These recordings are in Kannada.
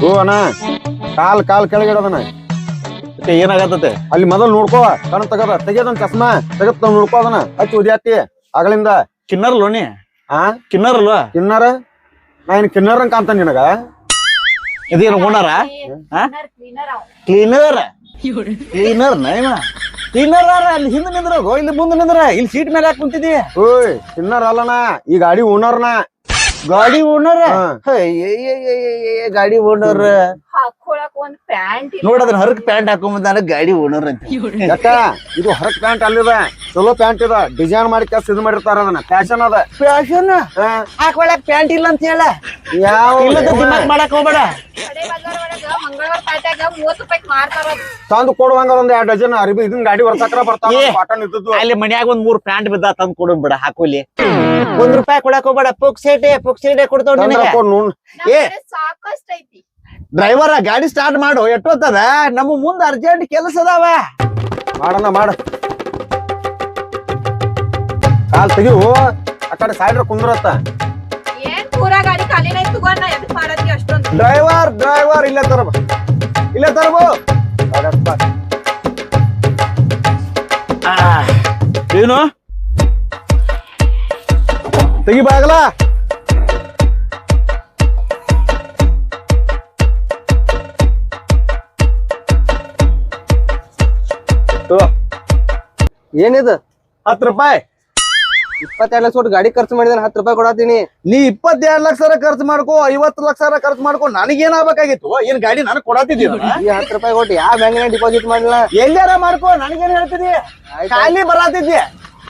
ಓ ಅಣ್ಣ. ಕಾಲ್ ಕಾಲ್ ಕೆಳಗಿಡದನ ಮತ್ತೆ ಏನಾಗತ್ತೆ ಅಲ್ಲಿ ಮೊದಲು ನೋಡ್ಕೋ ಕಣ್ ತಗದ ತೆಗಿಯೋದನ್ ಚಸ್ಮಾ ತೆಗತ್ ನೋಡ್ಕೋ ಅದನ್ನ. ಹಚ್ಚಿ ಉದ್ಯಾತಿ ಅಗಳಿಂದ ಕಿನ್ನರ್ಲೋ ನೀ? ಆ? ಕಿನ್ನರ್ಲ್ವಾ ಕಿನ್ನರ? ನಾ ಏನ್ ಕಿನ್ನರ್ ಕಾಣ್ತಾನ ನಿನಗ? ಇದೇನ ಓನರ? ಕ್ಲೀನರ್? ಕ್ಲೀನರ್ ನೈಮ ಕ್ಲೀನರ್ ಅಲ್ಲಿ ಹಿಂದೆ ನಿಂದ್ರ ಇಲ್ಲಿ ಮುಂದೆ ನಿಂದ್ರ ಇಲ್ಲಿ ಸೀಟ್ ಮೇಲೆ ಯಾಕೆ ಕುಂತಿದಿ? ಓಯ್ ಕಿನ್ನರ್ ಅಲ್ಲಣ್ಣ. ಈ ಗಾಡಿ ಓನರ್ನ. ಗಾಡಿ ಓನರ್ ಹಾ. ಗಾಡಿ ಓನರ್ ಹಾಕೊಳಕ್ ಒಂದ್ ಪ್ಯಾಂಟ್ ನೋಡ ಅದನ್ನ ಹರಕ್ ಪ್ಯಾಂಟ್ ಹಾಕೊಂಬಂದ ಗಾಡಿ ಓನರ್ ಅಂತ. ಯಾಕ? ಇದು ಹರಕ್ ಪ್ಯಾಂಟ್ ಅಲ್ಲಿದ. ಚಲೋ ಪ್ಯಾಂಟ್ ಇದ. ಡಿಸೈನ್ ಮಾಡಿ ಕೆಲಸ ಇದು ಮಾಡಿರ್ತಾರ ಅದನ್ನ. ಫ್ಯಾಷನ್ ಅದ. ಫ್ಯಾಷನ್? ಹಾಕೊಳಕ್ ಪ್ಯಾಂಟ್ ಇಲ್ಲ ಅಂತ ಹೇಳ. ಯಾವ ಮಾಡಕ್ ಹೋಗ್ಬೇಡ. ಕಡೆ ಬಜಾರ್ ಒಳಗ ಮಂಗಳವಾರ ಪ್ಯಾಟ್ಯಾಗ ಮೂವತ್ತು ರೂಪಾಯಿ ಮಾರ್ತಾರ ಅದ್. ತಂದು ಕೊಡುವಂಗ ಒಂದ್ ಎರಡ್ ಡಜನ್ ಅರಿಬಿ ಇದನ್ ಗಾಡಿ ಹೊರತಕ್ರ ಬರ್ತಾವ. ಕಾಟನ್ ಇದ್ದದ್ದು. ಅಲ್ಲಿ ಮನ್ಯಾಗ ಒಂದ್ ಮೂರ್ ಪ್ಯಾಂಟ್ ಬಿದ್ದ ತಂದ್ ಕೊಡು ಬಿಡ ಹಾಕೋಲಿ. ಒಂದ್ ರೂಪಾಯಿ ಕೊಡಕ್ ಹೋಗ್ಬೇಡ. ಪುಕ್ಸೇಟೆ ಪುಕ್ಸೇಟೆ ಕೊಡ್ತಾವ್ ಸಾಕಷ್ಟು ಐತಿ. ಡ್ರೈವರ್ ಗಾಡಿ ಸ್ಟಾರ್ಟ್ ಮಾಡು ಎಟ್ಟೋತದ ನಮ್ಮ ಮುಂದ ಅರ್ಜೆಂಟ್ ಕೆಲಸ ಅದಾವ. ಮಾಡೋಣ ಮಾಡ. ಕಾಲ್ ತೆಗಿವು ಆ ಕಡೆ ಸೈಡ್ರ ಕುಂದ್ರತ್ತ. ಡ್ರೈವರ್ ಡ್ರೈವರ್ ಇಲ್ಲೇ ತರಬ. ಇಲ್ಲೇ ತರಬು. ಏನು? ತೆಗಿ ಬಾಗಲ ಏನಿದು? ಹತ್ತು ರೂಪಾಯಿ. ಇಪ್ಪತ್ತೆರಡು ಲಕ್ಷ ಕೊಟ್ಟು ಗಾಡಿ ಖರ್ಚು ಮಾಡಿದ್ರೆ ಹತ್ತು ರೂಪಾಯಿ ಕೊಡತೀನಿ ನೀ ಇಪ್ಪತ್ತೆರಡು ಲಕ್ಷ ಖರ್ಚು ಮಾಡ್ಕೋ ಐವತ್ತು ಲಕ್ಷ ಖರ್ಚು ಮಾಡ್ಕೋ ನನಗೆ ಆಗ್ಬೇಕಾಗಿತ್ತು ಏನ್ ಗಾಡಿ ನಾನು? ಕೊಡತಿದ್ದೀನಿ ಈ ಹತ್ತು ರೂಪಾಯಿ ಕೊಟ್ಟು ಯಾವ ಬ್ಯಾಂಕಿನ ಡಿಪಾಸಿಟ್ ಮಾಡಿಲ್ಲ ಎಲ್ಲಾರ ಮಾಡ್ಕೋ ನನಗೇನ್ ಹೇಳ್ತಿದಿ ಖಾಲಿ ಬರತಿದ್ದೆ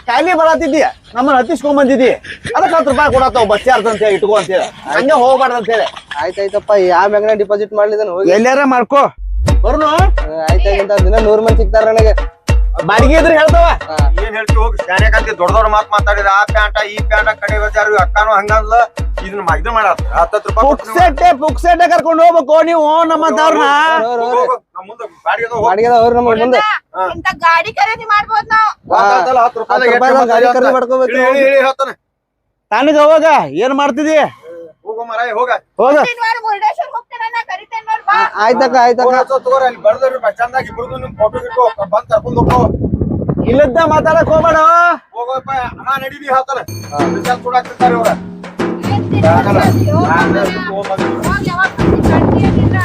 ಖಾಲಿ ಬರತಿದ್ದಿ ನಮ್ಮನ್ನ ಹತ್ತಿಸ್ಕೊಂಡ್ ಬಂದಿದ್ದಿ. ಅದಕ್ಕೆ ಹತ್ತು ರೂಪಾಯಿ ಕೊಡತ್ತಾವ ಬಸ್ ಚಾರ್ಜ್ ಅಂತ ಹೇಳಿ ಇಟ್ಕೋ ಅಂತ ಹೇಳಿ. ಹಂಗೆ ಹೋಗ್ಬಾರ್ದು ಅಂತ ಹೇಳಿ. ಆಯ್ತಾಯ್ತಪ್ಪ ಯಾವ ಬ್ಯಾಂಕಿನ ಡಿಪಾಸಿಟ್ ಮಾಡ್ಲಿದ್ದಾನೆ ಎಲ್ಲಾರ ಮಾಡ್ಕೋ. ಬರ್ನು ಆಯ್ತಾಗಿಂತ ದಿನ ನೂರ್ ಮಂದಿ ಸಿಗ್ತಾರ ನನಗೆ. ಬಾಡಿಗೆ ಇದ್ರೆ ಹೇಳ್ತಾವ? ಏನ್ ಹೇಳ್ತಿ ಹೋಗಿ ಶಾನ್ಯಾಕ ಅಂತ ದೊಡ್ಡ ದೊಡ್ಡ ಮಾತು ಮಾತಾಡಿದ ಆ ಪ್ಯಾಂಟ ಈ ಪ್ಯಾಂಟ ಕಡೆ ಬಜಾರು ಅಕ್ಕಾನು ಹಂಗಲ್ಲ. ಇದನ್ನ ಮ- ಇದನ್ನ ಮಾಡತ್ತ ಹತ್ತತ್ತು ರೂಪಾಯಿ ಪುಕ್ಸೆಟ್ಟೆ ಪುಕ್ಸೆಟ್ಟೆ ಕರ್ಕೊಂಡು ಹೋಗ್ಬೇಕು ನೀವು ಬಾಡಿಗೆ ಅವ್ರ ನಮ್ಮ ಮುಂದೆ. ಇಂತ ಗಾಡಿ ಖರೀದಿ ಮಾಡ್ಬೋದ್ ನಾವು. ಹತ್ತು ರೂಪಾಯಿ ಗಾಡಿ ಖರೀದಿ ಮಾಡ್ಕೋಬೇಕು. ತನಗ ಏನ್ ಮಾಡ್ತಿದಿ ಹೋಗು ಮಾರಾಯ, ಹೋಗ. ಹೋಗ. ಆಯ್ತಕ್ಕ ಆಯ್ತಕ್ಕ. ತಗೋರ ಅಲ್ಲಿ ಬರ್ದ್ರಿ ಬಸ್ ಇಬ್ರದ್ದು ನಿಮ್ ಫೋಟೋ ಗಿಟೋ ಬಂದ್ ಕರ್ಕೊಂಡ್ ಹೋಗೋ. ಇಲ್ಲದ ಮಾತಾಡಕ್ ಹೋಗ್ಬೇಡ. ಹೋಗೋಪ್ಪ, ಅಣ್ಣ ನಾನ್ ಬರ್ತಿ ಗಂಟಿ ಏನಿಲ್ಲ.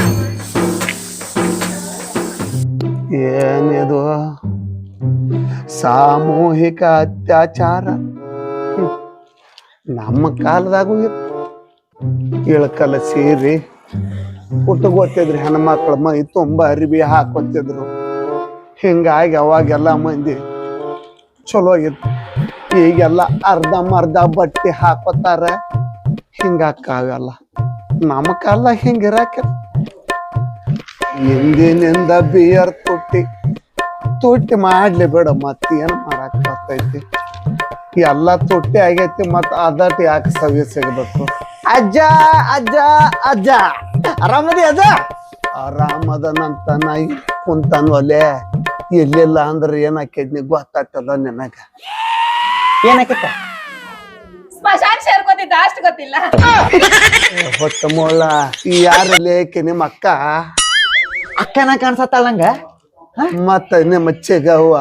ಏನಿದು ಸಾಮೂಹಿಕ ಅತ್ಯಾಚಾರ? ನಮ್ಮ ಕಾಲದಾಗೂ ಇತ್ತು. ಇಳಕಲ ಸೇರಿ ಉಟ್ಕೋತಿದ್ರು ಹೆಣ್ಮಕ್ಳ ಮೈ ತುಂಬ ಅರಿವಿ ಹಾಕೋತಿದ್ರು. ಹಿಂಗಾಗಿ ಅವಾಗೆಲ್ಲ ಮಂದಿ ಚಲೋ ಆಗಿತ್ತು ಈಗೆಲ್ಲ ಮರ್ಧ ಬಟ್ಟೆ ಹಾಕೋತಾರ. ಹಿಂಗಾಕಾಗಲ್ಲ ನಮ್ಮ ಕಾಲ ಹಿಂಗಿರಾಕ ಹಿಂದಿನಿಂದ ಬಿಯರ್ ತುಟ್ಟಿ ತುಟ್ಟಿ ಮಾಡ್ಲಿ ಬಿಡ, ಮತ್ತೇನ್ ಮಾಡಕ್ ಬರ್ತೈತಿ? ಎಲ್ಲ ತುಟ್ಟಿ ಆಗೈತಿ ಮತ್ ಅದಟ್ಟು ಯಾಕೆ ಸವಿ ಸಿಗ್ಬೇಕು? ಅಜ್ಜ ಅಜ್ಜ ಅಜ್ಜ. ಆರಾಮದಿ ಅಜ್ಜ? ಆರಾಮದನಂತ ನಾ ಕುಂತನ್ವಲೆ ಎಲ್ಲಿಲ್ಲ ಅಂದ್ರೆ ಏನಾಕೈತಿ ಗೊತ್ತಾಗ್ತದ ನಿನಗ? ಏನಕ್ಕೆ ಸ್ಮಶಾನ ಸೇರ್ಕೋತಿದ್ದ ಅಷ್ಟ್ ಗೊತ್ತಿಲ್ಲ. ಹೊತ್ತ ಮೊಳ ಯಾರು ಲೇಕೆ ನಿಮ್ಮ ಅಕ್ಕ? ಅಕ್ಕನ ಕಾಣ್ಸತ್ತಾಳ ನಂಗ? ಮತ್ತ ನಿಮ್ಮ ಚಿಗವ್ವ?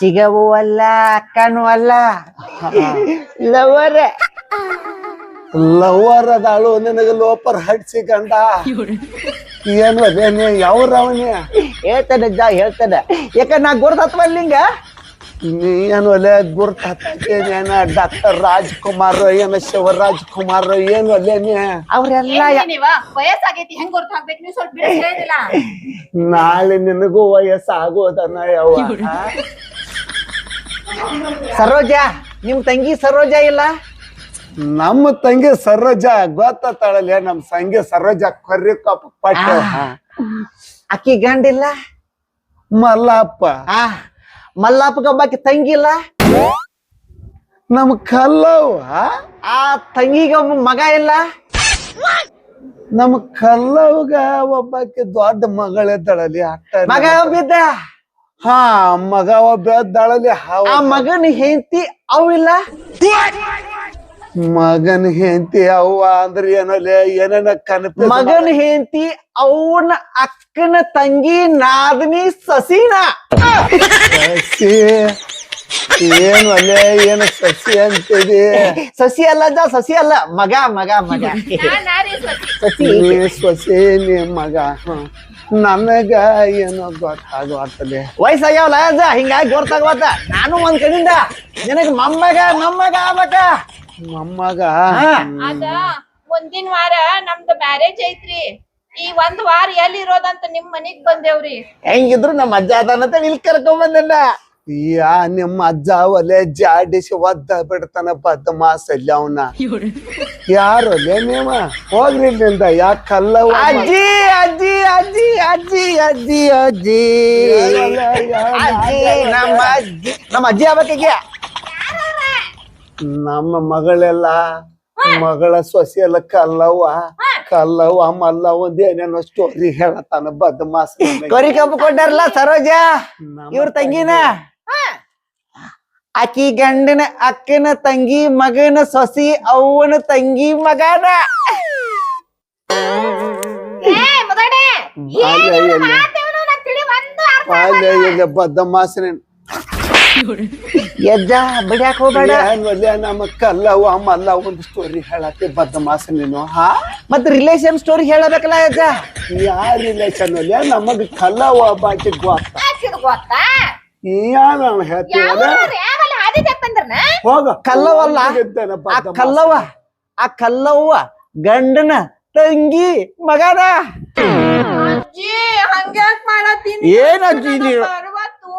ಚಿಗವು ಅಲ್ಲ ಅಕ್ಕನೂ ಅಲ್ಲ. ಲವರ್. ಲವರ್ ಅದಾಳು ನಿನಗೆ ಲೋಪರ್ ಹಡ್ಸಿ ಗಂಡ. ಏನು ಅದೇನೆ ಯಾವ್ರವನೇ ಹೇಳ್ತಾನೆ ಜಾ ಹೇಳ್ತಾನೆ. ಯಾಕೆ ನಾ ಗುರ್ತತ್ವಲ್ಲಿಂಗ ನೀ ಏನು ಒಲೆ ಗುರ್ತಾಕೇನೇನ ಡಾಕ್ಟರ್ ರಾಜ್ಕುಮಾರ್ ಏನ ಶಿವರಾಜ್ ಕುಮಾರ್ ಏನು ಅಲ್ಲೇನೆ ಅವ್ರೆಲ್ಲ ವಯಸ್ಸಾಗೈತಿ ಹೆಂಗ್ ಗುರ್ತ ಹಾಕ್ಬೇಕು ನೀವು ಸ್ವಲ್ಪ ನಾಳೆ ನಿನಗೂ ವಯಸ್ಸಾಗೋದನ ಯಾವ ಸರೋಜ ನಿಮ್ ತಂಗಿ ಸರೋಜ ಇಲ್ಲ? ನಮ್ಮ ತಂಗಿ ಸರೋಜ ಗೊತ್ತಾಳಲ್ಲ ನಮ್ ಸಂಗಿ ಸರೋಜ ಕೊರ್ರಿ ಕಪ್ಪ ಪಟ್ಟ. ಅಕ್ಕಿ ಗಂಡಿಲ್ಲ ಮಲ್ಲಪ್ಪ. ಆ ಮಲ್ಲಪ್ಪಗ ತಂಗಿಲ್ಲ ತಂಗಿ ಇಲ್ಲ? ನಮ್ ಕಲ್ಲವ್ವ. ಆ ತಂಗಿಗ ಮಗ ಇಲ್ಲ? ನಮ್ ಕಲ್ಲವ್ಗ ಒಬ್ಬಾಕಿ ದೊಡ್ಡ ಮಗಳಿದ್ದಾಳಲ್ಲಿ ಅಟ್ಟ ಮಗ ಒಬ್ಬಿದ್ದ ಹಾ ಮಗ ಒಬ್ಬ ದಳಲಿ ಆ ಮಗನ ಹೆಂಡತಿ ಅವು ಇಲ್ಲ? ಮಗನ್ ಹೆಂಡತಿ ಅವ್ವ ಅಂದ್ರೆ ಏನಲ್ಲ ಏನೇನ ಕನಪ ಮಗನ ಹೆಂಡತಿ ಅವನ ಅಕ್ಕನ ತಂಗಿ ನಾದನಿ ಸಸಿನ. ಸಸಿ ಏನು ಅಲ್ಲೇ ಏನು ಸಸಿ ಅಂತಿದೆ? ಸಸಿ ಅಲ್ಲ ಅಜ್ಜ ಸಸಿ ಅಲ್ಲ ಮಗ ಮಗ ಮಗ. ಸಸಿ. ಸೊಸಿ. ಸಸಿ ನೀ ಸೊಸೆ ನೀ ಮಗ. ನನಗ ಏನೋ ಗೊತ್ತಾಗ್ತದೆ ವಯಸ್ಸಾಗ್ಯಾವಲ್ಲ ಅಜ್ಜ ಹಿಂಗಾಗಿ ಗೊತ್ತಾಗವತ್ತ ನಾನು ಒಂದ್ ಕಡೆಯಿಂದ ನಿನಗ ಮೊಮ್ಮಗ ಮೊಮ್ಮಗ ಆಗ್ಬೇಕ. ಮೊಮ್ಮಗ ಹಾ. ಅದ ಮುಂದಿನ ವಾರ ನಮ್ದು ಮ್ಯಾರೇಜ್ ಐತ್ರಿ. ಈ ಒಂದ್ ವಾರ ಎಲ್ಲಿ ಇರೋದಂತ ನಿಮ್ ಮನಿಗ್ ಬಂದೇವ್ರಿ. ಹೆಂಗಿದ್ರು ನಮ್ಮ ಅಜ್ಜ ಅದಾನಂತ ಇಲ್ಲಿ ಕರ್ಕೊಂಡ್ ಬಂದಣ್ಣ ಯಾ ನಿಮ್ಮ ಅಜ್ಜ ಒಲೆ ಜಾಡಿಸಿ ಒದ್ದ ಬಿಡ್ತಾನ ಬದ್ದ ಮಾಸಲ್ಲಿ ಅವನ ಯಾರು ನೀವ? ಹೋಗ್ರಿ ಇಲ್ಲಿಂದ ಯಾಕಲ್ಲ ಅಜ್ಜಿ ಅಜ್ಜಿ ಅಜ್ಜಿ ಅಜ್ಜಿ ಅಜ್ಜಿ ಅಜ್ಜಿ. ನಮ್ಮ ಅಜ್ಜಿ ನಮ್ಮ ಅಜ್ಜಿ ಆಗ್ಬೇಕೀಗ ನಮ್ಮ ಮಗಳೆಲ್ಲ ಮಗಳ ಸೊಸೆಲ್ಲ ಕಲ್ಲವ್ವ ಕಲ್ಲವ್ವ ಮಲ್ಲವ್ವ ಒಂದ್ ಏನೇನೋ ಸ್ಟೋರಿ ಹೇಳತಾನ ಬದ್ದ ಮಾಸ ಕೊರಿ ಕಬ್ಬು ಕೊಟ್ಟಾರಲ್ಲ ಸರೋಜ? ಇವ್ರ ತಂಗಿನ? ಆಕಿ ಗಂಡನ ಅಕ್ಕನ ತಂಗಿ ಮಗನ ಸೊಸಿ ಅವನ ತಂಗಿ ಮಗನ. ಏ ಎಜ್ಜ ಬಿಡ್ಯಾಕ ಹೋಗ್ಬೇಡ. ಒಲೆ ನಮ್ಮ ಕಲ್ಲವ್ವ ಮಲ್ಲವ್ವ ಒಂದು ಸ್ಟೋರಿ ಹೇಳತ್ತೆ ಬದ್ದ ಮಾಸ ನೀನು ಹಾ? ಮತ್ ರಿಲೇಷನ್ ಸ್ಟೋರಿ ಹೇಳಬೇಕಲ್ಲ ಎದ್ದ ಯಾರ ರಿಲೇಷನ್ ಅಲ್ಲಿ ನಮಗ್ ಕಲ್ಲವ ಬಾಕಿ ಗೊತ್ತ? ಏನ ಗೊತ್ತಾ? ಯಾರು ಹೇಳ್ತೀವಲ್ಲ ಹೋಗ. ಕಲ್ಲವಲ್ಲ ಆ ಬದ್ದ ಕಲ್ಲವ್ವ? ಆ ಕಲ್ಲವ್ವ ಗಂಡನ ತಂಗಿ ಮಗನ? ಅಜ್ಜಿ ಹಂಗ್ಯಾಕ್ ಮಾಡತ್ತೀನಿ? ಏನ್ ಅಜ್ಜಿ ನೀವು? ಅರವತ್ತು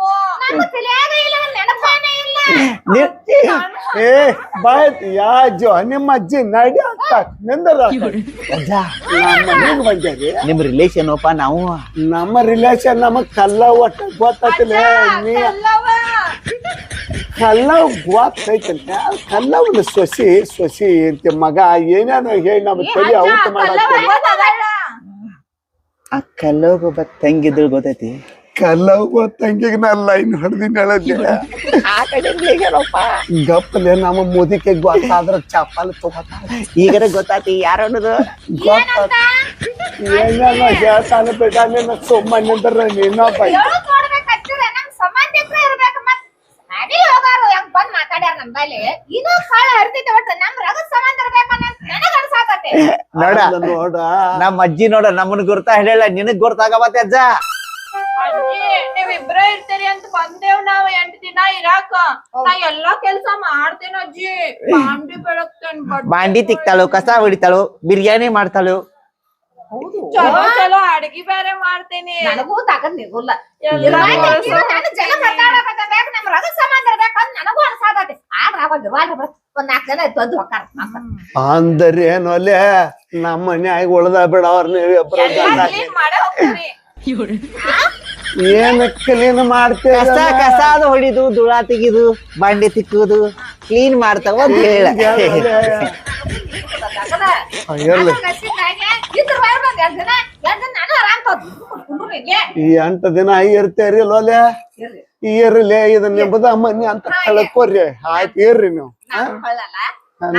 ನಮ್ಮ ತಲ್ಯಾಗ ಇಲ್ಲ ನೆನಪಾನೇ ಇಲ್ಲ ನಿ- ಏ ಬಾಯ್ ಯಾ ಅಜ್ಜೋ ನಿಮ್ಮ ಅಜ್ಜಿ ನಡಿ ಅಂತ ನಿಂದರ ಅಜ್ಜ ನಮ್ಮ ಮನೆಗ್ ಬಂದೇರಿ. ನಿಮ್ ರಿಲೇಷನ್ ಒಪ್ಪ ನಾವು. ನಮ್ಮ ರಿಲೇಷನ್ ನಮಗ್ ಕಲ್ಲ ಒಟ್ಟ ಗೊತ್ತಾತಿಲ್ಲ ನೀ ಅಲ್ಲವ ಕಲ್ಲ ಗೊತ್ತೈತಲ್ಲ ಕಲ್ಲ ಒಂದು ಸೊಸಿ ಸೊಸಿ ಅಂತ ಮಗ ಏನೇನೋ ಹೇಳಿ ನಮ್ಮ ತಲೆ ಔಟ್ ಮಾಡತ್ತೆ ಆ ಕಲ್ಲೋಗ ಒಬ್ಬ ತಂಗಿದ್ರು ಗೊತ್ತೈತಿ? ಕಲ್ಲ ತಂಗಿಗೆ ನಾ ಲೈನ್ ಹೊಡೆದಿನ ಹೇಳದ್ದೆ ಆ ಕಡೆ ಗಪ್ಪಲೆ ನಮ್ಮ ಮುದಿಕೆ ಗೊತ್ತಾದ್ರ ಚಪ್ಪಲ್ ತಗೋತ ಈಗರ ಗೊತ್ತಾತಿ ಯಾರು ಅನ್ನೋದು? ಗೊತ್ತಾತ. ಏನೇನೋ ಹೇಳ್ತಾನ ಬೇಡ ನಿನ್ನ ಸುಮ್ಮನಿಂದ್ರ ನಡಿ ನೋಡ. ನಮ್ಮ ಅಜ್ಜಿ ನೋಡ ನಮ್ಮನ್ ಗುರ್ತಾ ಹೇಳಿಲ್ಲ ನಿನಗ್ ಗುರ್ತಾಗಬತ್ತೆ ಅಜ್ಜ? ಅಜ್ಜಿ ನೀವ್ ಇಬ್ರೇ ಇರ್ತೀರಿ ಅಂತ ಬಂದೇವ್ ನಾವ್ ಎಂಟ್ ದಿನ ಇರಾಕ. ನಾ ಎಲ್ಲಾ ಕೆಲ್ಸ ಮಾಡ್ತೇನ ಅಜ್ಜಿ. ಬಾಂಡಿ ಬೆಳಗ್ತೇನ್ ಬಾಂಡಿ ತಿಕ್ತಾಳು ಕಸ ಹೊಡಿತಾಳು ಬಿರಿಯಾನಿ ಮಾಡ್ತಾಳು. ಚಲೋ ಚಲೋ ಅಡ್ಗಿ ಬೇರೆ ಮಾಡ್ತೇನಿ. ನನಗೂ ತಾಕತ್ ನಿಗುಲ್ಲ. ನಮ್ ರಗ ನನಗೂ ಅನ್ಸಾಕತಿ ಆದ್ರ ಅವಾಗ ಇರುವಾಗ ಬರ್- ಒಂದ್ ನಾಲ್ಕು ಜನ ತೊದ್ದು ಹೊಕ್ಕಾರ ಅಂದ್ರೆ ಏನೊಲೆ ನಮ್ಮ ಮನ್ಯಾಗ ಉಳ್ದ ಬಿಡ ಅವ್ರ ಗಂಡ ಕ್ಲೀನ್ ಮಾಡೇ ಹೋಗ್ತೀರಿ ಏನ್ ಕ್ಲೀನ್ ಮಾಡ್ತೇವ ಕಸ ಕಸ ಅದು ಹೊಡಿದು ದುಳ ತೆಗಿದು ಬಾಂಡಿ ತಿಕ್ಕುದು ಕ್ಲೀನ್ ಮಾಡ್ತಾವ ಅಂತ ಹೇಳ. ಇರ್ಲಿ. ನಾನು ಈ ಎಂಟು ದಿನ ಇರ್ತೇರಿ ಲೋಲೆ ಇರ್ಲಿ. ಇದನ್ನ ನಿಮ್ಮದ ಮನಿ ಅಂತ ಕಳ್ಕೋರಿ ಆಯ್ತು ಇರ್ರಿ ನೀವು?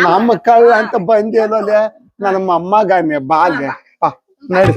ನಮ್ಮ ಕಳ್ಳ ಅಂತ ಬಂದಿ ಲೋಲೆ ನನ್ನ ಮೊಮ್ಮಗನೆ ಬಾಲ್ಯ. ನಡಿ.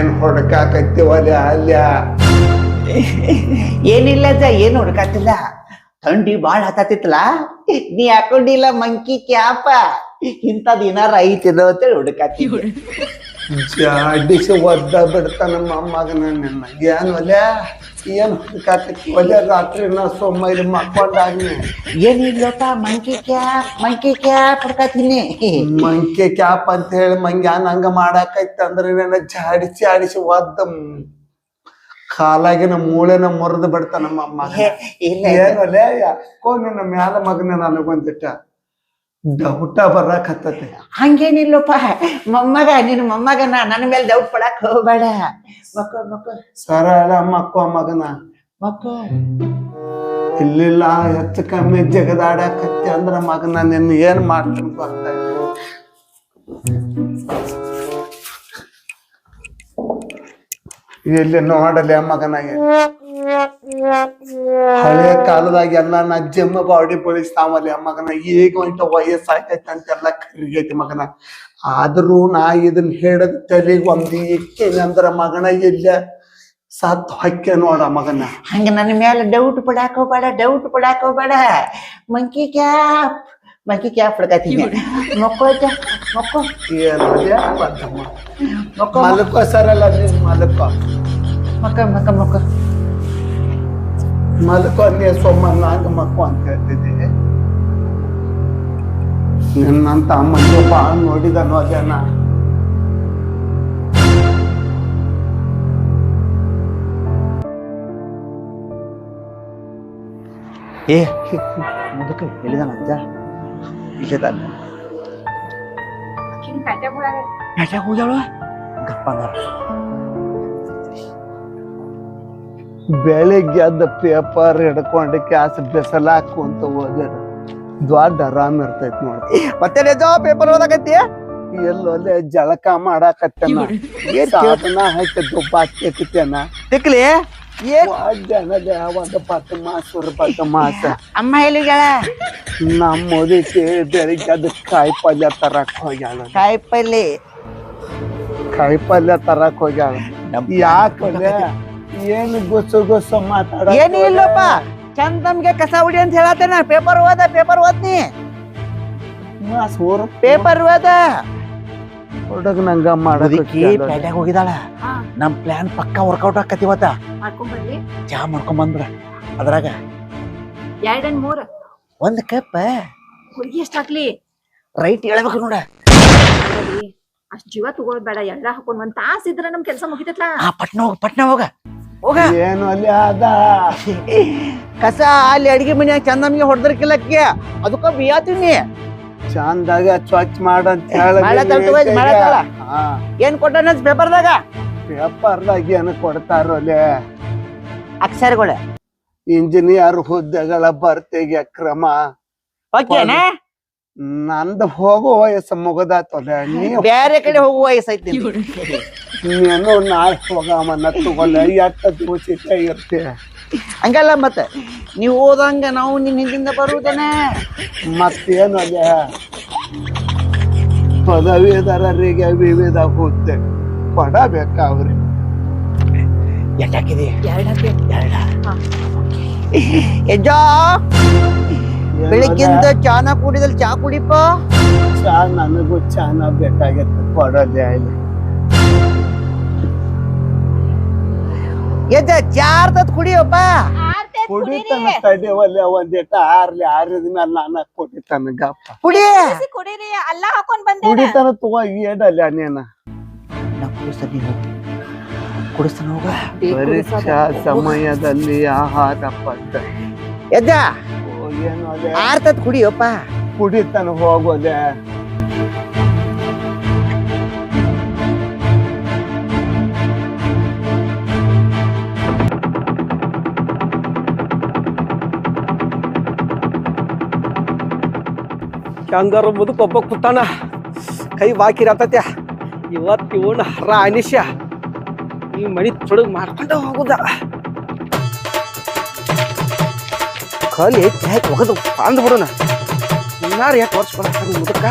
ಏನ್ ಹೊಡ್ಕಾಕತ್ತೀವಲ್ಲ ಅಲ್ಯ? ಏನಿಲ್ಲ ಅಜ್ಜ ಏನ್ ಹುಡ್ಕಾತಿಲ್ಲ? ಥಂಡಿ ಬಾಳ್ ಹತ್ತತಿತ್ತಲ್ಲ ನೀ ಹಾಕೊಂಡಿಲ್ಲ ಮಂಕಿ ಕ್ಯಾಪ. ಇಂಥದ್ದು ಏನಾರ ಐತಿದೋ ಅಂತೇಳಿ ಹುಡುಕಾತಿದ್ದೆ. ಜಾಡಿಸಿ ಒದ್ದ ಬಿಡ್ತಾನ ಮೊಮ್ಮಗನ ನಿನ್ನ ಏನ್ ಒಲೆ ಏನ್ ಒಲೆ ರಾತ್ರಿ ನಾ ಇಲ್ಲಿ ಮಕ್ಕೊಂಡಾಗ್ನಿ. ಏನಿಲ್ಲಪ್ಪ ಮಂಕಿ ಕ್ಯಾಪ್ ಮಂಕಿ ಕ್ಯಾಪ್ ಹುಡ್ಕಾತೀನಿ. ಮಂಕಿ ಕ್ಯಾಪ್ ಅಂತ ಹೇಳಿ ಮಂಗ್ಯಾನ್ ಹಂಗ ಮಾಡಾಕೈತಿ ಅಂದ್ರೆ ನನ್ನ ಜಾಡಿಸಿ ಆಡಿಸಿ ಒದ್ದ ಕಾಲಾಗಿನ ಮೂಳೆನ ಮುರಿದು ಬಿಡ್ತ ನಮ್ಮ ಏನು ಒಲೆ ಯಾಕೋ ನಿನ್ನ ಮ್ಯಾಲ ಮಗನ ನನಗೊಂದಿಟ್ಟ. ಡೌಟ ಬರಾಕತ್ತತಿ ಹಂಗೇನಿಲ್ಲಪ್ಪ. ಮೊಮ್ಮಗ ನಿನ್ನ ಮೊಮ್ಮಗನ ನನ್ನ ಮೇಲೆ ಡೌಟ್ ಪಡಕ್ ಹೋಗ್ಬೇಡ. ಮಕ್ಕ ಮಕ್ಕ ಸರಳ ಮಕ್ಕ ಮಗನ. ಮಕ್ಕ ಇಲ್ಲಿಲ್ಲ ಹೆಚ್ಚು ಕಮ್ಮಿ ಜಗದಾಡಕತ್ತೆ ಅಂದ್ರ ಮಗನ ನಿನ್ನ ಏನ್ ಮಾಡ್ತೀನಿ ಬರ್ತಾ ಎಲ್ಲಿ ನೋಡಲೆ ಮಗನ ಹಳೆ ಕಾಲದಾಗ ಎಲ್ಲ ನಾ ಜಿಮ್ ಬಾಡಿ ಬೆಳೆಸ್ತಾವಲ್ಲ ಮಗನ ಈಗ ಒಂಟ ವಯಸ್ಸಾಗೈತೆ ಅಂತೆಲ್ಲ ಕರಿಗೈತಿ ಮಗನ. ಆದ್ರೂ ನಾ ಇದನ್ನ ಹೇಳದ್ ತಲೆಗ್ ಒಂದ್ ಇಕ್ಕೇನಿ ಅಂದ್ರ ಮಗನ ಇಲ್ಲ ಸತ್ ಹೊಕ್ಕೆ ನೋಡ ಮಗನ. ಹಂಗ ನನ್ನ ಮೇಲೆ ಡೌಟ್ ಪಡಾಕ ಹೋಗ್ಬೇಡ ಡೌಟ್ ಪಡಾಕ ಹೋಗ್ಬೇಡ. ಮಂಕಿ ಕ್ಯಾಪ್ ಮಂಕಿ ಕ್ಯಾಪ್ ಪಡ್ಕತ್ತೀನಿ ಮಕ್ಕೋ ಮಕ್ಕೋ. ಮಕ್ಕೋ ಮಲ್ಕೋ ಸರಲ್ಲ ನೀನ್ ಮಲ್ಕೋ. ಮಕ್ಕ ಮಕ್ಕ ಮಕ್ಕ ಮಲ್ಕೋ ನೀ ಸೋಮಣ್ಣ ಹಂಗ ಮಕ್ಕೋ ಅಂತ ಹೇಳ್ತಿದ್ದೆ ನಿನ್ನಂತ ಅಮ್ಮನಿಗೆ ಬಾಳ ನೋಡಿದನು ಅದೇನ ಏ ಮುದಕ ಹೇಳಿದಾನ ಅಜ್ಜ ಇಲ್ಲಿದಾನ ಹಿಂಗ್ ಕಟ್ಟೆಗೊಳಗ ಯಾಕೆ ಹೋಗ್ಯಾಳು ಗಪ್ಪ ಬೆಳಿಗ್ಗೆ ಎದ್ದ ಪೇಪರ್ ಹಿಡ್ಕೊಂಡು ಕ್ಯಾಸ್ ಬಿಸಲಾಕು ಅಂತ ಓದಿರ ದೊಡ್ಡ ಆರಾಮ್ ಇರ್ತೈತಿ ನೋಡಿ. ಮತ್ತೆ ನಿಜ ಪೇಪರ್ ಓದಾಕತ್ತಿ? ಎಲ್ಲೊಲ್ಲೆ ಜಳಕ ಮಾಡಾಕತ್ತೇನ? ಸಾಧನ ಹಾಕಿ ದುಬ್ಬ ಹಾಕ್ತೇನ ತಿಕ್ಲಿ. ಒಂದು ಪತ್ತು ಮಾಸ ಪತ್ತು ಮಾಸ ಅಮ್ಮ ಹೇಳಿಗ್ಯಾಳ ನಮ್ಮ ಮುದುಕಿ ಬೆಳಿಗ್ಗೆ ಅದ ಕಾಯಿ ಪಲ್ಯ ತರಕ್ ಹೋಗ್ಯಾಳ. ಕಾಯಿ ಪಲ್ಯ ಕಾಯಿ ಪಲ್ಯ ತರಕ್ ಹೋಗ್ಯಾಳ. ಯಾಕಲೆ ಏನು ಗೊಸ ಗೊಸ ಮಾತಾಡ ಏನು ಇಲ್ಲಪ್ಪ? ಚಂದ ನಮ್ಗೆ ಕಸ ಹೊಡಿ ಅಂತ ಹೇಳತ್ತೇನ ಪೇಪರ್ ಓದ ಪೇಪರ್ ಓದ್ನಿ. ಸೂರ್ ಪೇಪರ್ ಓದ. ನಂಗ ಮಾಡೋದಕ್ಕೆ ಪ್ಯಾಟ್ಯಾಗ ಹೋಗಿದಾಳ. ನಮ್ ಪ್ಲಾನ್ ಪಕ್ಕಾ ವರ್ಕೌಟ್ ಆಕತಿ ಇವತ್ತ. ಮಾಡ್ಕೊಂಡ್ ಬರ್ರಿ ಚಾ ಮಾಡ್ಕೊಂಡ್ ಬಂದ್ರ ಅದ್ರಾಗ ಎರಡ್ ಮೂರ್. ಒಂದ್ ಕಪ್ ಹುಡುಗಿ ಎಷ್ಟ್ ಹಾಕ್ಲಿ? ರೈಟ್ ಹೇಳ್ಬೇಕು ನೋಡ. ನೋಡ್ರಿ, ಅಷ್ಟ್ ಜೀವ ತಗೊಳ್ ಬೇಡ. ಎಲ್ಲ ಹಾಕೊಂಡ್ ಒಂದ್ ತಾಸ್ ಇದ್ರ ನಮ್ ಕೆಲ್ಸ ಮುಗಿತೈತ್ಲಾ? ಆ ಪಟ್ನ ಹೋಗ ಪಟ್ನ ಹೋಗ. ಹೋಗ. ಏನು ಅಲ್ಲಿ ಅದ ಕಸ ಅಲ್ಲಿ ಅಡಿಗೆ ಮನ್ಯಾಗ ಚಂದ ನಮಗೆ ಹೊಡೆದಿರ್ಕಿಲ್ಲಕ್ಕೆ. ಅದಕ್ಕ ಬಿಯಾತೀನಿ ಚಂದಾಗ ಸ್ವಚ್ಛ ಮಾಡಂತ ಮಳೆ ತರ್ತು ಹೋಯ್ತು, ಮಳೆ ತಳ. ಹಾ. ಏನ್ ಕೊಟ್ಟಾನ ಪೇಪರ್ದಾಗ? ಪೇಪರ್ದಾಗ ಏನು ಕೊಡ್ತಾರ ಅಕ್ಷರಗಳು. ಇಂಜಿನಿಯರ್ ಹುದ್ದೆಗಳ ಭರ್ತಿಗೆ ಕ್ರಮ ಓಕೆನಾ? ನಂದು ಹೋಗೋ ವಯಸ್ಸು ಮುಗದಾತಲ್ಲ ನೀ ಬೇರೆ ಕಡೆ ಹೋಗುವ ವಯಸ್ಸೈತಿ ನೀನು ನಾಳೆ ಹೋಗಾಮ ತಗೊಳ್ಳ. ಎಟ್ಟ ದಿವಸ ಇರ್ತೀಯ ಹಂಗಲ್ಲ ಮತ್ತೆ. ನೀವು ಓದಂಗ ನಾವು ನಿನ್ನ ಹಿಂದಿಂದ ಬರುವುದೇನೆ? ಮತ್ತೇನು ಅದ? ಪದವೀಧರರಿಗೆ ವಿವಿಧ ಹುದ್ದೆ ಕೊಡಬೇಕಾವ್ರಿ. ಎಷ್ಟ್ ಹಾಕಿದಿ ಎರಡ್. ಎಜ್ಜಾ ಬೆಳಿಗ್ಗಿಂದ ಚಾನ ಕುಡಿದಲ್ಲಿ ಚಾ ಕುಡಿಪ ಚಾ ನನಗೂ ಚಾನ ಬೇಕಾಗಿತ್ತು. ಕೊಡೋದೇ ಇಲ್ಲಿ. ಕುಡಿಯಪ್ಪ. ಆರ್ಲಿ ಆರಿದ ಮೇಲೆ ನಾನ ಕುಡಿತಾನ ಗಪ್ಪ ಕುಡಿ. ಕುಡಿರಿ ಅಲ್ಲ ಹಾಕೊಂಡ್ ಬಂದೆ ಕುಡಿತಾನ ತಗೋ ಕುಡಿಸ್ತಾನೆ ಹೋಗ ಕುಡಿಸ್ತಾನ ಹೋಗ. ಪರೀಕ್ಷಾ ಸಮಯದಲ್ಲಿ ಆಹಾರ ಕುಡಿಯಪ್ಪ. ಕುಡಿತಾನ ಹೋಗೋದೆ. ಚಂದರ ಮುದುಕ್ ಒಬ್ಬ ಕೂತಾನ? ಕೈ ಬಾಕಿರತತ್ಯ ಇವತ್ತು ಇವನ ಹರ ಅನಿಶ್ಯ ಈ ಮಣಿ ತೊಡಗ್ ಮಾಡ್ಕೊಂಡ ಹೋಗುದ. ಕಲಿ ಯಾಕೆ ಒಗದು ಅಂದ್ ಬಿಡೋಣ. ಇನ್ನಾರು ಯಾಕೆ ವರ್ಷ ಮುದುಕ?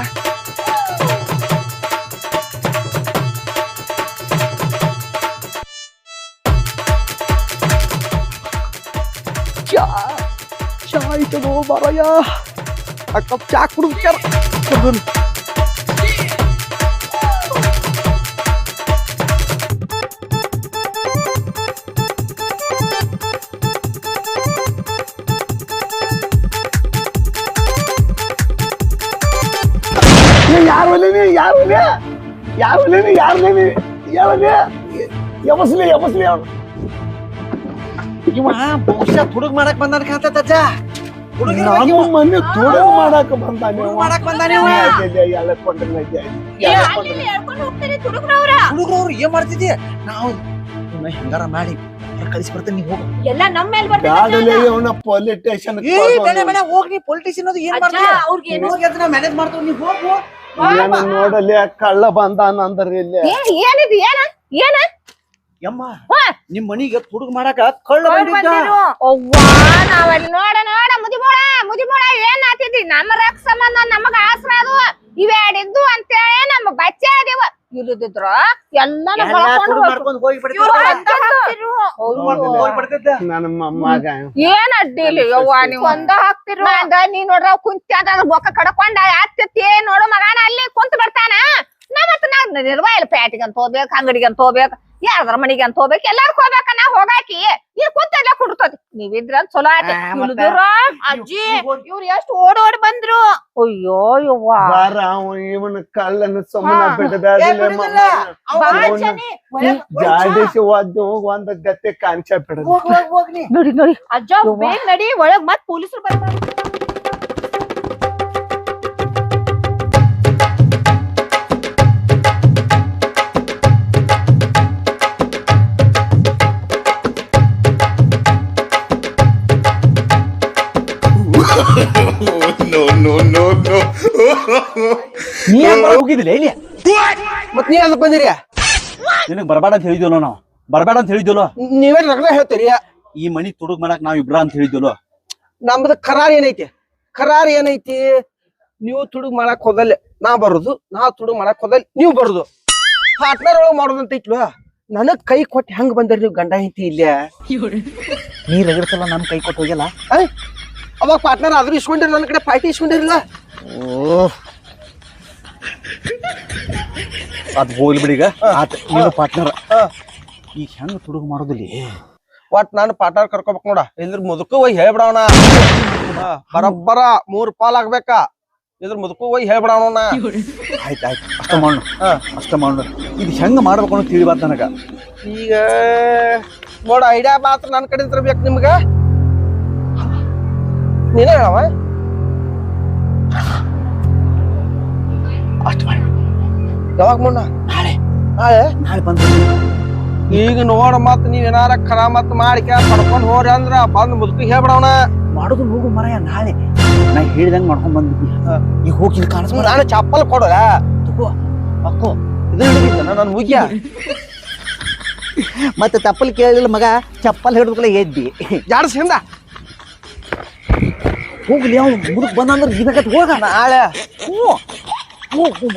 ಚಾ ಚಾ ಇಟ್ಟು ಬಾರಯ್ಯ ಆ ಕಪ್ ಚಾ ಕುಡಿದ್ಯಾರ ಯಾರು ನೀ? ಯಾರು ಯಾರು ನೀ? ಯಾರು ನೀ? ಯಾವನೇ ಎಬಸ್ಲಿ ಎಬಸ್ಲಿ ಅವನು. ಇವ ಬಹುಶಃ ಹುಡುಗ ಮಾಡಕ್ ಬಂದಾನ ಕಾಂತಜ್ಜ ನಮ್ಮ ಮನೆ ತುಡುಗ ಮಾಡಾಕ ಬಂದಾನೆ ಮಾಡಾಕ ಮಾಡಕ್ ಬಂದಾನೆ ಎಲ್ಲ ಅಲ್ಲಿ ಹೇಳ್ಕೊಂಡು ಹೋಗ್ತಾರೆ ತುಡುಗ್ರವ್ರ. ಹುಡುಗರು ಏನ್ ಮಾಡ್ತಿದ್ದಿ ನಾವು ಹೆಂಗಾರ ಮಾಡಿ ಕಳಿಸಿ ಬರ್ತೀನಿ ನೀ ಹೋಗು. ಎಲ್ಲ ನಮ್ಮ ಮೇಲೆ ಬ್ಯಾಡಲೆ ಅವನ ಪೊಲಿಟಿಷಿಯನ್ ಏ ಬೇಡ ಬೇಡ ಹೋಗ್ ನೀ ಪೊಲಿಟಿಷಿಯನ್ ಅದು ಏನ್ ಮಾಡ್ತೀಯ? ಅವ್ರಿಗೆ ಏನು? ಹೋಗಿ ಅದನ್ನ ಮ್ಯಾನೇಜ್ ಮಾಡ್ತೀವಿ ನೀ ಹೋಗು ನೋಡಲಿ ಕಳ್ಳ ಬಂದಾನ ಅಂದ್ರೆ ಇಲ್ಲಿ. ಏನಿದು ಏನ ಏನ? ಯಮ್ಮ ನಿಮ್ ಮನಿಗೆ ಹುಡುಗ ಮಾಡಾಕ ಕಳ್ಳ ಬಂದಿದ್ದ. ಅವ್ವಾ ನಾವಲ್ಲಿ ನೋಡ ನೋಡ ಏನ್ ನಮ್ಮ ರಕ್ ಸಂಬಂಧ ನಮಗ ಆಸರ ಅದು. ಇವೆಡಿದ್ದು ಅಂತೇಳಿ ನಮ್ಮ ಬಚ್ಚೆ ಅದೇವ ಇಲ್ಲದಿದ್ರ ಎಲ್ಲಾನು ಏನ್ ಅಡ್ಡಿಲಿ ಯವ್ವ ನೀವು. ಒಂದ ಹಾಕ್ತಿರ ನೀ ನೋಡ್ರ ಕುಂತಿ ಅಂತ ಬೊಕ್ಕ ಕಡ್ಕೊಂಡ ಆತ್ತಿ ನೋಡು ಮಗನ ಅಲ್ಲಿ ಕುಂತ ಬಿಡ್ತಾನ. ನಾ ಮತ್ತ ನಾ ನಿರ್ವಾಯಿಲ್ ಪ್ಯಾಟಿಗೆ ಅಂತ ಹೋಗ್ಬೇಕು ಅಂಗಡಿಗೆ ಅಂತ ಹೋಗ್ಬೇಕು. ಯಾರ್ದಾರ ಮನಿಗೆ ಅಂತ ಹೋಗ್ಬೇಕು? ಎಲ್ಲಾರು ಹೋಗ್ಬೇಕ ನಾ ಹೋಗಾಕಿ. ನೀರ್ ಕುಂತಲ್ಲ ಕುಡ್ತತಿ ನೀವಿದ್ರ ಚಲೋ ಆಯ್ತು ಅಜ್ಜಿ ಇವ್ರು ಎಷ್ಟು ಓಡ್ ಓಡ್ ಬಂದ್ರು. ಅಯ್ಯೋ ಯವ್ವ. ಇವನ ಕಲ್ಲನ್ನು ಸುಮ್ಮನ. ಜಾಡಿಸಿ ಒದ್ದು ಒಂದ್ ಗತ್ತೆ ಕಾಂಚ ಬಿಡದ. ನೋಡಿ ನೋಡಿ. ಅಜ್ಜ ನಡಿ ಒಳಗ್ ಮತ್ ಪೊಲೀಸರು ಬರ್ತಾರೆ. ನೀ ಹೋಗಿದಿಲ್ಲ ಇಲ್ಲಿ ಮತ್ ನೀ ಅದಕ್ಕೆ ಬಂದಿರಿ? ನಿನಗ್ ಬರಬೇಡ ಅಂತ ಹೇಳಿದ್ವಲ್ಲ ನಾವು. ಬರಬೇಡ ಅಂತ ಹೇಳಿದ್ವಲ್ಲ. ನೀವೇ ರಗಡ ಹೇಳ್ತೀರಿ. ಈ ಮನಿ ತುಡುಗ್ ಮಾಡಕ್ ನಾವ್ ಇಬ್ರ ಅಂತ ಹೇಳಿದ್ವಲ್ಲ. ನಮ್ದು ಕರಾರ್ ಏನೈತಿ? ಕರಾರ್ ಏನೈತಿ? ನೀವು ತುಡುಗ್ ಮಾಡಕ್ ಹೋದಲ್ಲಿ ನಾ ಬರುದು ನಾ ತುಡುಗ್ ಮಾಡಕ್ ಹೋದಲ್ಲಿ ನೀವು ಬರುದು. ಪಾರ್ಟ್ನರ್ ಒಳಗ್ ಮಾಡೋದಂತ ಇಟ್ಲು ನನಗ್ ಕೈ ಕೊಟ್ಟು ಹೆಂಗ್ ಬಂದಿರಿ ನೀವು ಗಂಡ ಹೆಂಡತಿ ಇಲ್ಲ? ನೀ ರಗಡ್ಸಲ್ಲ ನಮ್ ಕೈ ಕೊಟ್ಟು ಹೋಗ್ಯಲ್ಲ? ಅವಾಗ ಪಾರ್ಟ್ನರ್ ಆದ್ರೂ ಇಸ್ಕೊಂಡಿರಿ ನನ್ನ ಕಡೆ ಪಾರ್ಟಿ ಇಸ್ಕೊಂಡಿರಲ್ಲ ಅದ್ ಹೋಗ್ಲಿ ಬಿಡಿ ಈಗ. ಆತ್ ನೀನು ಪಾರ್ಟ್ನರ್. ಈಗ ಹೆಂಗ್ ತುಡುಗು ಮಾಡೋದಿಲ್ಲ? ಒಟ್ ನಾನು ಪಾರ್ಟ್ನರ್ ಕರ್ಕೋಬೇಕು ನೋಡ. ಇದ್ರ ಮುದುಕು ಹೋಗಿ ಹೇಳ್ಬಿಡೋಣ. ಬರಬ್ಬರ ಮೂರ್ ಪಾಲ್ ಆಗ್ಬೇಕಾ? ಇದ್ರ ಮುದುಕು ಹೋಗಿ ಹೇಳ್ಬಿಡೋಣ ಆಯ್ತು ಆಯ್ತು. ಅಷ್ಟ ಮಾಡೋಣ ಅಷ್ಟ ಮಾಡೋಣ ಇದು ಹೆಂಗ್ ಮಾಡ್ಬೇಕು ಅನ್ನೋ ತಿಳಿಬಾರ್ದು ನನಗ. ಈಗ ನೋಡ ಐಡಿಯಾ ಮಾತ್ರ ನನ್ನ ಕಡೆ ತರ್ಬೇಕು ನಿಮ್ಗ. ನೀನೇ ಹೇಳವ ಅಷ್ಟು ಮಾಡಿ. ಯಾವಾಗ ಮುನ್ನ? ನಾಳೆ. ನಾಳೆ? ನಾಳೆ ಬಂದು ಈಗ ನೋಡ ಮತ್ ನೀವ್ ಏನಾರ ಖರ ಮತ್ ಮಾಡಿಕ ಪಡ್ಕೊಂಡ್ ಹೋರಿ ಅಂದ್ರ ಬಂದ್ ಮುದುಕಿ ಹೇಳ್ಬಿಡವನ. ಮಾಡೋದು ಹೋಗು ಮರಯ ನಾಳೆ. ನಾ ಹೇಳ್ದಂಗ್ ಮಾಡ್ಕೊಂಡ್ ಬಂದ್ಬಿಟ್ಟಿ ಈಗ ಹೋಗಿ ಕಾಣಿಸ್ ನಾನು ಚಪ್ಪಲ್ ಕೊಡ ತಗೋ. ಅಕ್ಕೋ ಇದು ಹಿಡಿದಿದ್ದ ನನ್ನ ಮುಗಿಯ? ಮತ್ತೆ ಚಪ್ಪಲ್ ಕೇಳಿಲ್ಲ ಮಗ ಚಪ್ಪಲ್ ಹಿಡಿದ್ಕಲ್ಲ ಎದ್ದಿ. ಜಾಡ್ಸ್ ಹಿಂದ. ಹೋಗ್ಲಿ ಅವ್ನು ಮುದುಕ್ ಬಂದಂದ್ರೆ ಇದಕ್ಕೆ ಹೋಗ ನಾಳೆ ಹ್ಞೂ. ಹೋಗು